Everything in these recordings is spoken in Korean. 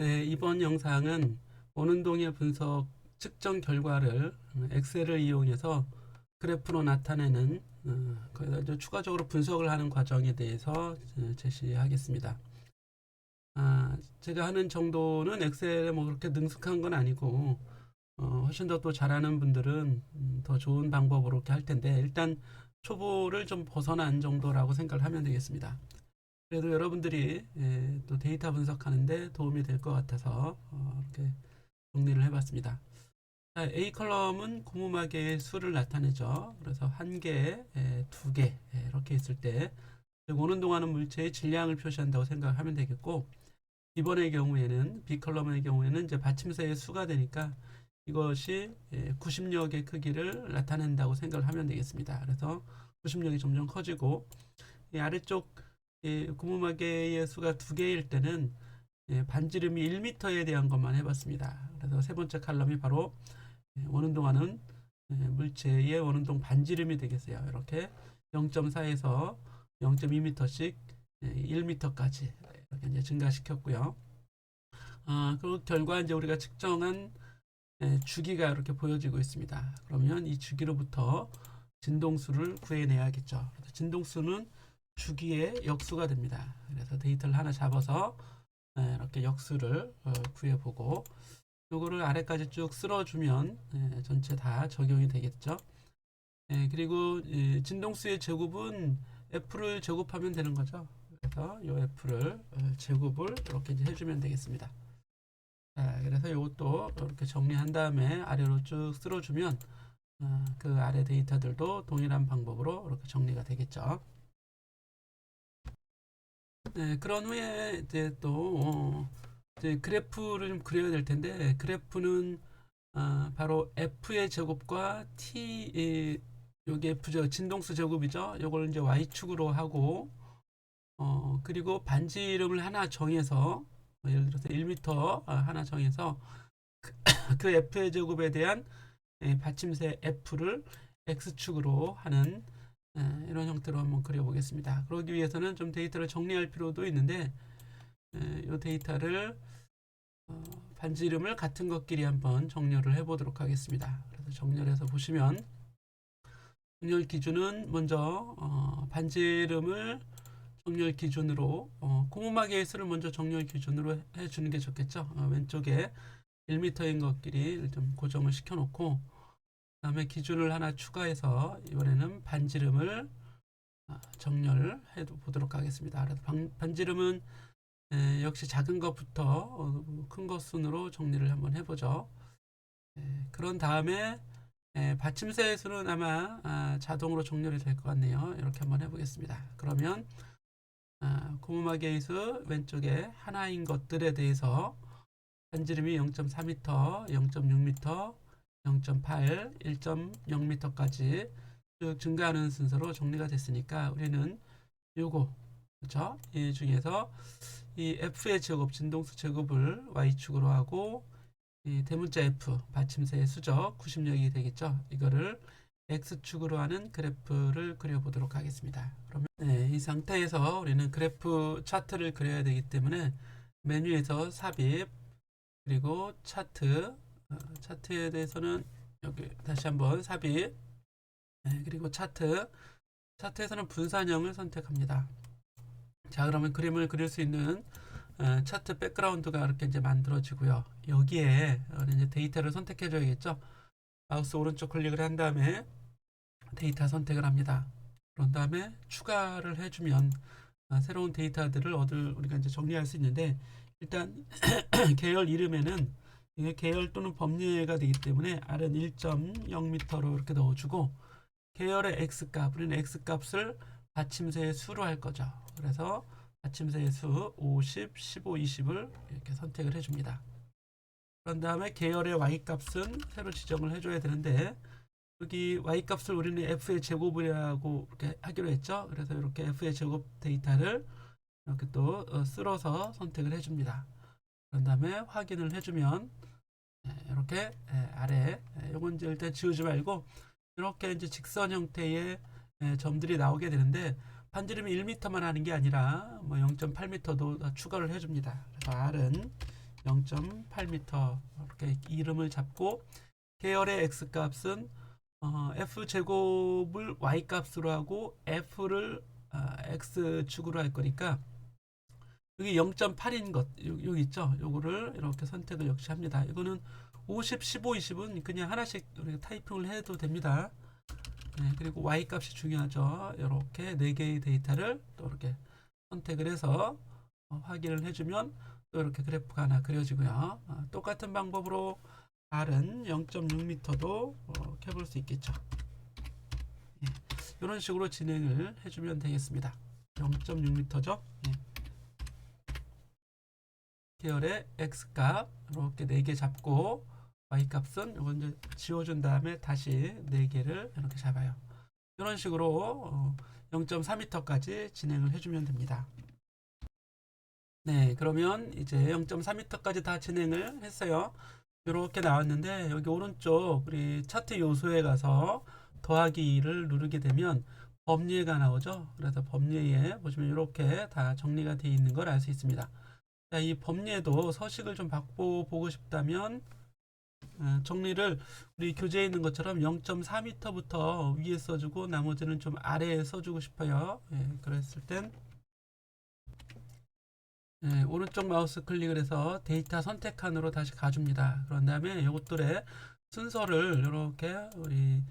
네, 이번 영상은 원운동의 분석 측정 결과를 엑셀을 이용해서 그래프로 나타내는 어, 추가적으로 분석을 하는 과정에 대해서 어, 제시하겠습니다. 아, 제가 하는 정도는 엑셀에 뭐 그렇게 능숙한 건 아니고 어, 훨씬 더 또 잘하는 분들은 음, 더 좋은 방법으로 이렇게 할 텐데 일단 초보를 좀 벗어난 정도라고 생각을 하면 되겠습니다. 그래도 여러분들이 예, 또 데이터 분석하는데 도움이 될 것 같아서 어, 이렇게 정리를 해봤습니다. 자, A 컬럼은 고무마개의 수를 나타내죠. 그래서 한 개, 예, 두 개, 예, 이렇게 있을 때 오는 동안은 물체의 질량을 표시한다고 생각하면 되겠고 이번의 경우에는 B 컬럼의 경우에는 이제 받침새의 수가 되니까 이것이 90여 개 크기를 나타낸다고 생각을 하면 되겠습니다. 그래서 90력이 점점 커지고 이 아래쪽 이 고무마개의 수가 두 개일 때는 예, 반지름이 1m에 대한 것만 해봤습니다. 그래서 세 번째 칼럼이 바로 예, 원운동하는 예, 물체의 원운동 반지름이 되겠어요. 이렇게 0.4에서 0.2m씩 1m까지 이렇게 이제 증가시켰고요. 아, 그 결과 이제 우리가 측정한 예, 주기가 이렇게 보여지고 있습니다. 그러면 이 주기로부터 진동수를 구해내야겠죠. 진동수는 주기의 역수가 됩니다. 그래서 데이터를 하나 잡아서 예, 이렇게 역수를 어, 구해보고 요거를 아래까지 쭉 쓸어주면 예, 전체 다 적용이 되겠죠. 예, 그리고 이 진동수의 제곱은 F를 제곱하면 되는 거죠. 그래서 요 F를 어, 제곱을 이렇게 해주면 되겠습니다. 자, 그래서 이것도 이렇게 정리한 다음에 아래로 쭉 쓸어주면 어, 그 아래 데이터들도 동일한 방법으로 이렇게 정리가 되겠죠. 네, 그런 후에 이제 또 어, 이제 그래프를 좀 그려야 될 텐데 그래프는 아, 바로 f의 제곱과 t 이, 여기 f죠 진동수 제곱이죠. 이걸 이제 y축으로 하고 어 그리고 반지 이름을 하나 정해서 뭐 예를 들어서 1m 하나 정해서 그, 그 f의 제곱에 대한 예, 받침새 f를 x축으로 하는 예, 이런 형태로 한번 그려보겠습니다. 그러기 위해서는 좀 데이터를 정리할 필요도 있는데 이 데이터를 어, 반지 이름을 같은 것끼리 한번 정렬을 해보도록 하겠습니다. 그래서 정렬해서 보시면 정렬 기준은 먼저 어, 반지 이름을 정렬 기준으로 어, 고무마개의 수를 먼저 정렬 기준으로 해주는 게 좋겠죠. 어, 왼쪽에 1m인 것끼리 좀 고정을 시켜놓고 다음에 기준을 하나 추가해서 이번에는 반지름을 아, 정렬해 보도록 하겠습니다. 그래서 반, 반지름은 에, 역시 작은 것부터 어, 큰것 순으로 정리를 한번 해보죠. 에, 그런 다음에 에, 받침새의 수는 아마 아, 자동으로 정렬이 될 것 같네요. 이렇게 한번 해보겠습니다. 그러면 아, 고무마개의 수 왼쪽에 하나인 것들에 대해서 반지름이 0.4m, 0.6m, 0.8, 1.0m까지 쭉 증가하는 순서로 정리가 됐으니까 우리는 요거 그렇죠? 이 중에서 이 f의 제곱 진동수 제곱을 y축으로 하고 이 대문자 f 받침새의 수적 90력이 되겠죠. 이거를 x축으로 하는 그래프를 그려보도록 하겠습니다. 그러면 네, 이 상태에서 우리는 그래프 차트를 그려야 되기 때문에 메뉴에서 삽입 그리고 차트 어, 차트에 대해서는 여기 다시 한번 삽입 네, 그리고 차트 차트에서는 분산형을 선택합니다. 자 그러면 그림을 그릴 수 있는 어, 차트 백그라운드가 이렇게 이제 만들어지고요. 여기에 이제 데이터를 선택해 줘야겠죠. 마우스 오른쪽 클릭을 한 다음에 데이터 선택을 합니다. 그런 다음에 추가를 해주면 아, 새로운 데이터들을 얻을 우리가 이제 정리할 수 있는데 일단 계열 이름에는 이게 계열 또는 법례가 되기 때문에 R은 1.0m로 이렇게 넣어주고 계열의 x 값 우리는 x 값을 받침새의 수로 할 거죠. 그래서 받침새의 수 50, 15, 20을 이렇게 선택을 해줍니다. 그런 다음에 계열의 y 값은 새로 지정을 해줘야 되는데 여기 y 값을 우리는 f의 제곱이라고 이렇게 하기로 했죠. 그래서 이렇게 f의 제곱 데이터를 이렇게 또 어, 쓸어서 선택을 해줍니다. 그런 다음에 확인을 해주면 이렇게 아래 요건 이제 일단 지우지 말고 이렇게 이제 직선 형태의 점들이 나오게 되는데 반지름이 1m만 하는 게 아니라 뭐 0.8m도 추가를 해줍니다. 그래서 R은 0.8m 이렇게 이름을 잡고 계열의 x 값은 어, f 제곱을 y 값으로 하고 f를 아, x 축으로 할 거니까 여기 0.8인 것 요- 여기 있죠. 요거를 이렇게 선택을 역시 합니다. 이거는 50, 15, 20은 그냥 하나씩 타이핑을 해도 됩니다. 네, 그리고 y 값이 중요하죠. 이렇게 네 개의 데이터를 또 이렇게 선택을 해서 어, 확인을 해주면 또 이렇게 그래프가 하나 그려지고요. 어, 똑같은 방법으로 R은 0.6m도 어, 켜볼 수 있겠죠. 예, 이런 식으로 진행을 해주면 되겠습니다. 0.6m죠. 예. 계열의 x 값 이렇게 4개 잡고 y 값은 이건 이제 지워준 다음에 다시 4개를 이렇게 잡아요. 이런 식으로 어, 0.4m까지 진행을 해주면 됩니다. 네, 그러면 이제 0.4m까지 다 진행을 했어요. 이렇게 나왔는데 여기 오른쪽 우리 차트 요소에 가서 더하기 2를 누르게 되면 범위가 나오죠. 그래서 범위에 보시면 이렇게 다 정리가 되어 있는 걸 알 수 있습니다. 자, 이 범위에도 서식을 좀 바꿔보고 싶다면 어, 정리를 우리 교재에 있는 것처럼 0.4m부터 위에 써주고 나머지는 좀 아래에 써주고 싶어요. 예, 그랬을 땐 예, 오른쪽 마우스 클릭을 해서 데이터 선택 칸으로 다시 가줍니다. 그런 다음에 이것들의 순서를 이렇게 우리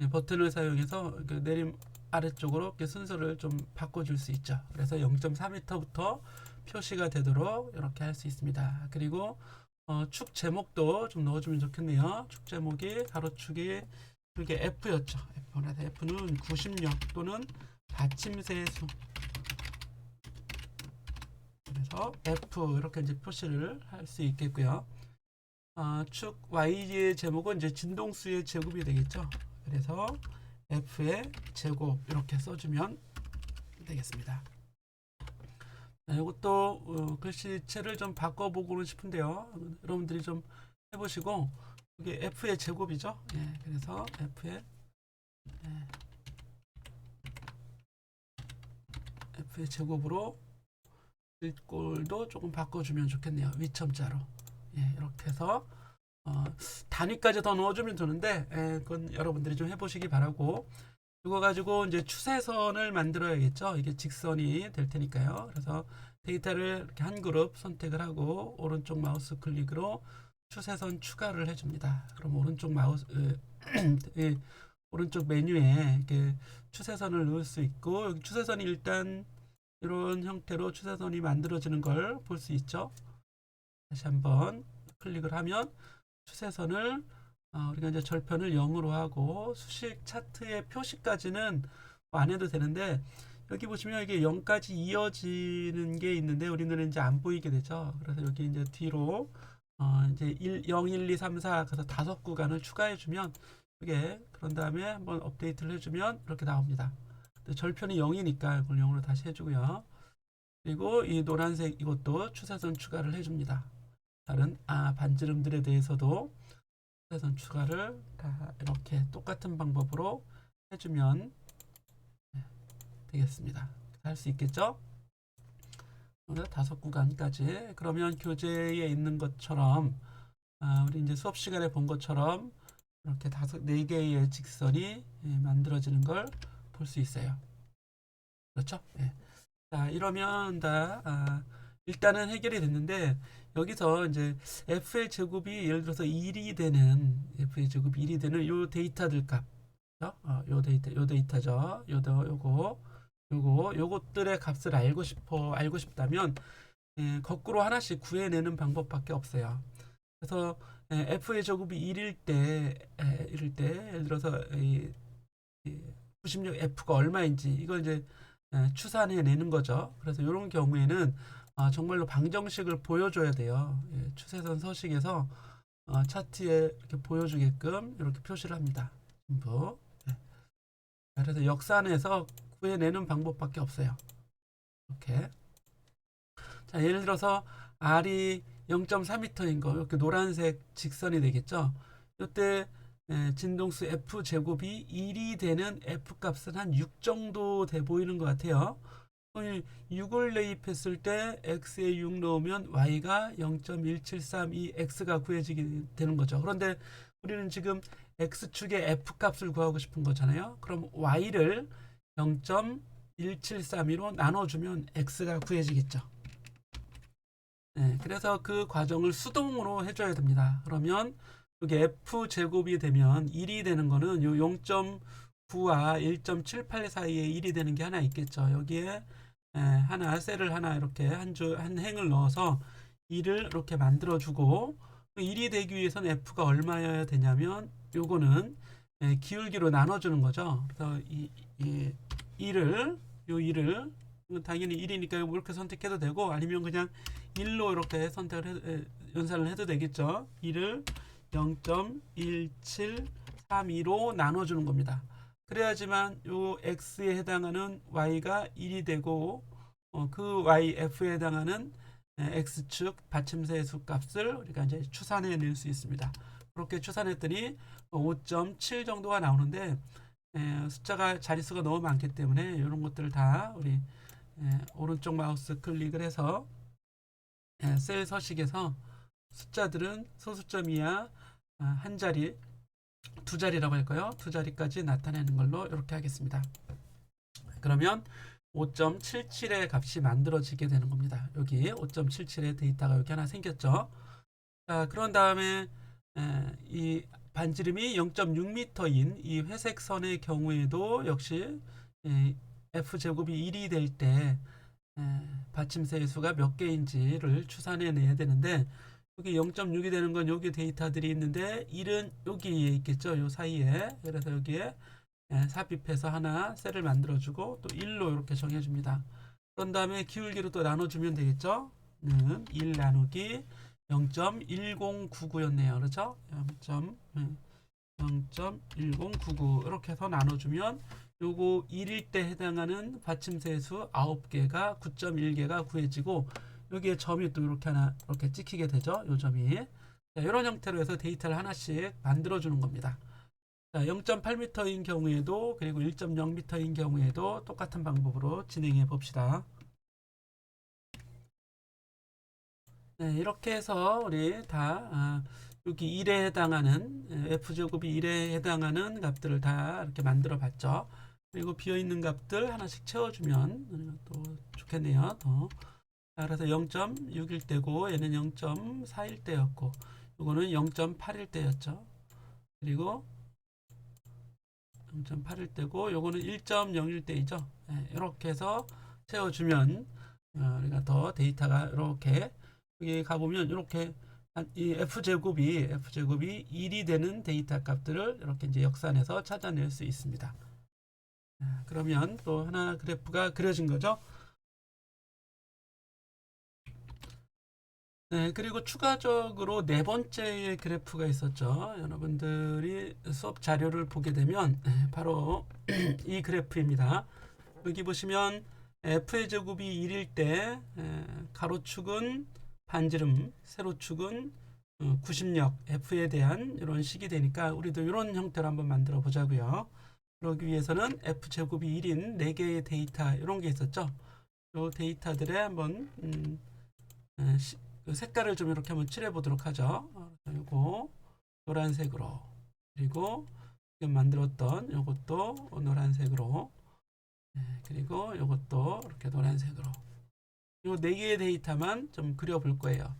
예, 버튼을 사용해서 이렇게 내림 아래쪽으로 이렇게 순서를 좀 바꿔줄 수 있죠. 그래서 0.4m부터 표시가 되도록 이렇게 할 수 있습니다. 그리고 어, 축 제목도 좀 넣어주면 좋겠네요. 축 제목이 가로축이 이게 F였죠. F. F는 구심력 또는 받침세 수. 그래서 F 이렇게 이제 표시를 할 수 있겠고요. 아, 축 Y의 제목은 이제 진동수의 제곱이 되겠죠. 그래서 F의 제곱 이렇게 써주면 되겠습니다. 네, 이것도 어, 글씨체를 좀 바꿔보고는 싶은데요. 여러분들이 좀 해보시고 이게 F의 제곱이죠. 예, 그래서 F의 예, F의 제곱으로 글꼴도 조금 바꿔주면 좋겠네요. 위첨자로 예, 이렇게 해서 어, 단위까지 더 넣어주면 좋은데 예, 그건 여러분들이 좀 해보시기 바라고 이거 가지고 이제 추세선을 만들어야겠죠. 이게 직선이 될 테니까요. 그래서 데이터를 이렇게 한 그룹 선택을 하고 오른쪽 마우스 클릭으로 추세선 추가를 해줍니다. 그럼 오른쪽 마우스 으, 예, 오른쪽 메뉴에 이렇게 추세선을 넣을 수 있고 여기 추세선이 일단 이런 형태로 추세선이 만들어지는 걸 볼 수 있죠. 다시 한번 클릭을 하면 추세선을 어, 우리가 이제 절편을 0으로 하고 수식 차트의 표시까지는 뭐안 해도 되는데 여기 보시면 이게 0까지 이어지는 게 있는데 우리는 이제 안 보이게 되죠. 그래서 여기 이제 뒤로 어, 이제 1, 0, 1, 2, 3, 4 그래서 다섯 구간을 추가해 주면 이게 그런 다음에 한번 업데이트를 해주면 이렇게 나옵니다. 절편이 0이니까 이걸 0으로 다시 해주고요. 그리고 이 노란색 이것도 추세선 추가를 해줍니다. 다른 아 반지름들에 대해서도 추세선 추가를 다 이렇게 똑같은 방법으로 해주면 네, 되겠습니다. 할 수 있겠죠? 다섯 구간까지 그러면 교재에 있는 것처럼 아, 우리 이제 수업 시간에 본 것처럼 이렇게 다섯 네 개의 직선이 예, 만들어지는 걸 볼 수 있어요. 그렇죠? 예. 자 이러면 다 아, 일단은 해결이 됐는데 여기서 이제 f의 제곱이 예를 들어서 1이 되는 f의 제곱 1이 되는 요 데이터들 값? 어, 요 데이터, 요 데이터죠. 요거, 요거, 요거, 요것들의 값을 알고 싶어, 알고 싶다면 예, 거꾸로 하나씩 구해내는 방법밖에 없어요. 그래서 예, f의 제곱이 1일 때, 예, 이럴 때 예를 들어서 이, 이 96 f가 얼마인지 이걸 이제 예, 추산해 내는 거죠. 그래서 이런 경우에는 아, 정말로 방정식을 보여줘야 돼요. 예, 추세선 서식에서 어, 차트에 이렇게 보여주게끔 이렇게 표시를 합니다. 전부. 예. 그래서 역산해서 구해내는 방법밖에 없어요. 이렇게. 자, 예를 들어서 R이 0.4m인 거, 이렇게 노란색 직선이 되겠죠. 이때 예, 진동수 F 제곱이 1이 되는 F 값은 한 6 정도 돼 보이는 것 같아요. 6을 대입했을 때 x에 6 넣으면 y가 0.1732x가 구해지게 되는 거죠. 그런데 우리는 지금 x축의 f 값을 구하고 싶은 거잖아요. 그럼 y를 0.1732로 나눠주면 x가 구해지겠죠. 네, 그래서 그 과정을 수동으로 해줘야 됩니다. 그러면 여기 f 제곱이 되면 1이 되는 거는 요 0.9와 1.78 사이에 1이 되는 게 하나 있겠죠. 여기에 에, 하나 셀을 하나 이렇게 한 줄 한 행을 넣어서 1을 이렇게 만들어 주고 1이 되기 위해서는 f가 얼마여야 되냐면 요거는 에, 기울기로 나눠 주는 거죠. 그래서 이, 이 1을 요 1을 당연히 1이니까 이렇게 선택해도 되고 아니면 그냥 1로 이렇게 선택을 해, 에, 연산을 해도 되겠죠. 1을 0.1732로 나눠 주는 겁니다. 그래야지만 요 x에 해당하는 y가 1이 되고 어, 그 y f에 해당하는 에, x축 받침세 수 값을 우리가 이제 추산해 낼 수 있습니다. 그렇게 추산했더니 5.7 정도가 나오는데 에, 숫자가 자릿수가 너무 많기 때문에 이런 것들을 다 우리 에, 오른쪽 마우스 클릭을 해서 에, 셀 서식에서 숫자들은 소수점 이하 아, 한 자리, 두 자리라고 할까요? 두 자리까지 나타내는 걸로 이렇게 하겠습니다. 그러면 5.77의 값이 만들어지게 되는 겁니다. 여기 5.77의 데이터가 여기 하나 생겼죠. 자, 그런 다음에 에, 이 반지름이 0.6m인 이 회색 선의 경우에도 역시 에, f 제곱이 1이 될 때 받침세의 수가 몇 개인지를 추산해 내야 되는데 여기 0.6이 되는 건 여기 데이터들이 있는데 1은 여기에 있겠죠. 요 사이에. 그래서 여기에 예, 삽입해서 하나 셀을 만들어주고 또 1로 이렇게 정해줍니다. 그런 다음에 기울기로 또 나눠주면 되겠죠. 는 1 나누기 0.1099였네요. 그렇죠? 0. 0.1099 이렇게 해서 나눠주면 요거 1일 때 해당하는 받침세 수 9개가 9.1개가 구해지고 여기에 점이 또 이렇게 하나 이렇게 찍히게 되죠. 요 점이. 자, 이런 형태로 해서 데이터를 하나씩 만들어 주는 겁니다. 자, 0.8m인 경우에도 그리고 1.0m인 경우에도 똑같은 방법으로 진행해 봅시다. 네, 이렇게 해서 우리 다 아, 여기 1에 해당하는 f제곱이 1에 해당하는 값들을 다 이렇게 만들어 봤죠. 그리고 비어 있는 값들 하나씩 채워주면 또 좋겠네요. 더. 자, 그래서 0.6일 때고 얘는 0.4일 때였고 이거는 0.8일 때였죠. 그리고 0.8일 때고 요거는 1.01 때이죠. 네, 이렇게 해서 채워주면 어, 우리가 더 데이터가 이렇게 여기 가보면 이렇게 이 f 제곱이 f 제곱이 1이 되는 데이터 값들을 이렇게 이제 역산해서 찾아낼 수 있습니다. 자, 그러면 또 하나 그래프가 그려진 거죠. 네, 그리고 추가적으로 네 번째의 그래프가 있었죠. 여러분들이 수업 자료를 보게 되면 네, 바로 이 그래프입니다. 여기 보시면 f의 제곱이 1일 때 에, 가로축은 반지름, 세로축은 어, 구심력 f에 대한 이런 식이 되니까 우리도 이런 형태로 한번 만들어 보자고요. 그러기 위해서는 f 제곱이 1인 4개의 데이터 이런 게 있었죠. 이 데이터들에 한번 음, 에, 시, 그 색깔을 좀 이렇게 한번 칠해 보도록 하죠. 그리고 노란색으로 그리고 지금 만들었던 이것도 노란색으로 네, 그리고 이것도 이렇게 노란색으로 이네 개의 데이터만 좀 그려볼 거예요.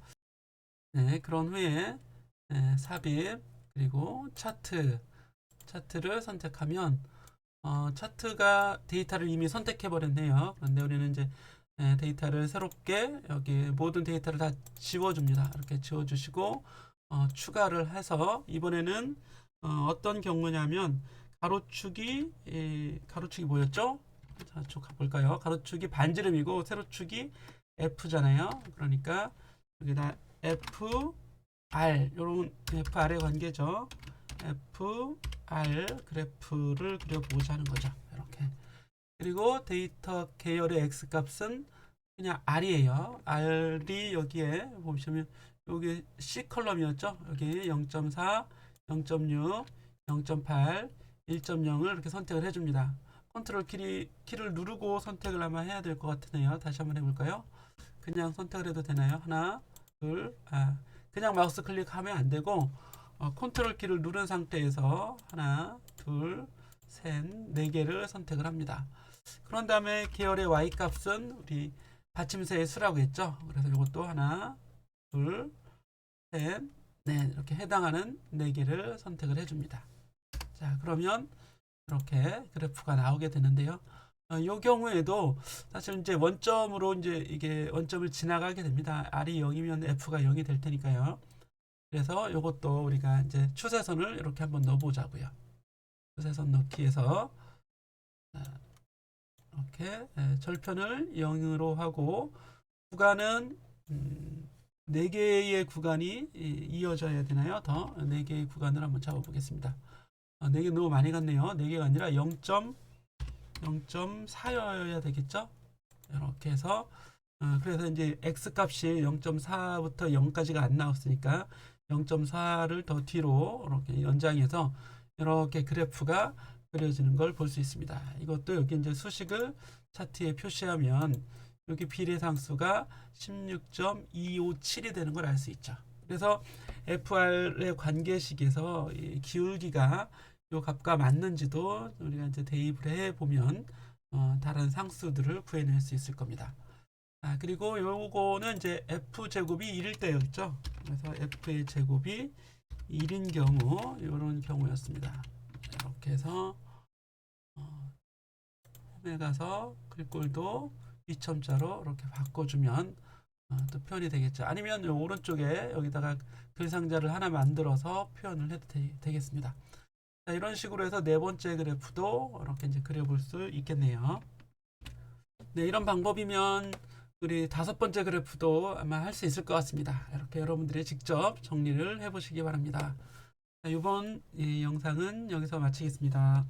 네, 그런 후에 네, 삽입 그리고 차트 차트를 선택하면 어, 차트가 데이터를 이미 선택해 버렸네요. 그런데 우리는 이제 네, 데이터를 새롭게 여기 모든 데이터를 다 지워줍니다. 이렇게 지워주시고 어, 추가를 해서 이번에는 어, 떤 경우냐면 가로축이 예, 가로축이 뭐였죠? 자, 쭉 가볼까요? 가로축이 반지름이고 세로축이 F잖아요. 그러니까 여기다 F R 이런 FR의 관계죠. F R 그래프를 그려보고자 하는 거죠. 이렇게. 그리고 데이터 계열의 x 값은 그냥 r이에요. r이 여기에 보시면 여기 C 컬럼이었죠. 여기 0.4, 0.6, 0.8, 1.0을 이렇게 선택을 해줍니다. 컨트롤 키, 키를 누르고 선택을 아마 해야 될 것 같으네요. 다시 한번 해볼까요? 그냥 선택을 해도 되나요? 하나, 둘, 아, 그냥 마우스 클릭하면 안 되고 어, 컨트롤 키를 누른 상태에서 하나, 둘, 셋, 네 개를 선택을 합니다. 그런 다음에 계열의 y 값은 우리 받침새의 수라고 했죠. 그래서 이것도 하나, 둘, 셋, 네 이렇게 해당하는 네 개를 선택을 해줍니다. 자 그러면 이렇게 그래프가 나오게 되는데요. 어, 이 경우에도 사실 이제 원점으로 이제 이게 원점을 지나가게 됩니다. R이 0이면 F가 0이 될 테니까요. 그래서 이것도 우리가 이제 추세선을 이렇게 한번 넣어보자고요. 추세선 넣기에서 자, 이렇게 예, 절편을 0으로 하고 구간은 음, 4개의 구간이 이- 이어져야 되나요? 더 4개의 구간을 한번 잡아보겠습니다. 아, 4개 너무 많이 갔네요. 4개가 아니라 0.0.4여야 되겠죠? 이렇게 해서 어, 그래서 이제 x 값이 0.4부터 0까지가 안 나왔으니까 0.4를 더 뒤로 이렇게 연장해서 이렇게 그래프가 그려지는 걸 볼 수 있습니다. 이것도 여기 이제 수식을 차트에 표시하면 여기 비례상수가 16.257이 되는 걸 알 수 있죠. 그래서 FR의 관계식에서 이 기울기가 요 값과 맞는지도 우리가 이제 대입을 해 보면 어, 다른 상수들을 구해낼 수 있을 겁니다. 아, 그리고 요거는 이제 f 제곱이 1일 때였죠. 그래서 f의 제곱이 1인 경우 이런 경우였습니다. 이렇게 해서 어, 홈에 가서 글꼴도 2첨자로 이렇게 바꿔주면 어, 또 표현이 되겠죠. 아니면 요 오른쪽에 여기다가 글 상자를 하나 만들어서 표현을 해도 되, 겠습니다 자, 이런 식으로 해서 네 번째 그래프도 이렇게 이제 그려볼 수 있겠네요. 네, 이런 방법이면 우리 다섯 번째 그래프도 아마 할 수 있을 것 같습니다. 이렇게 여러분들이 직접 정리를 해보시기 바랍니다. 자, 이번 이 영상은 여기서 마치겠습니다.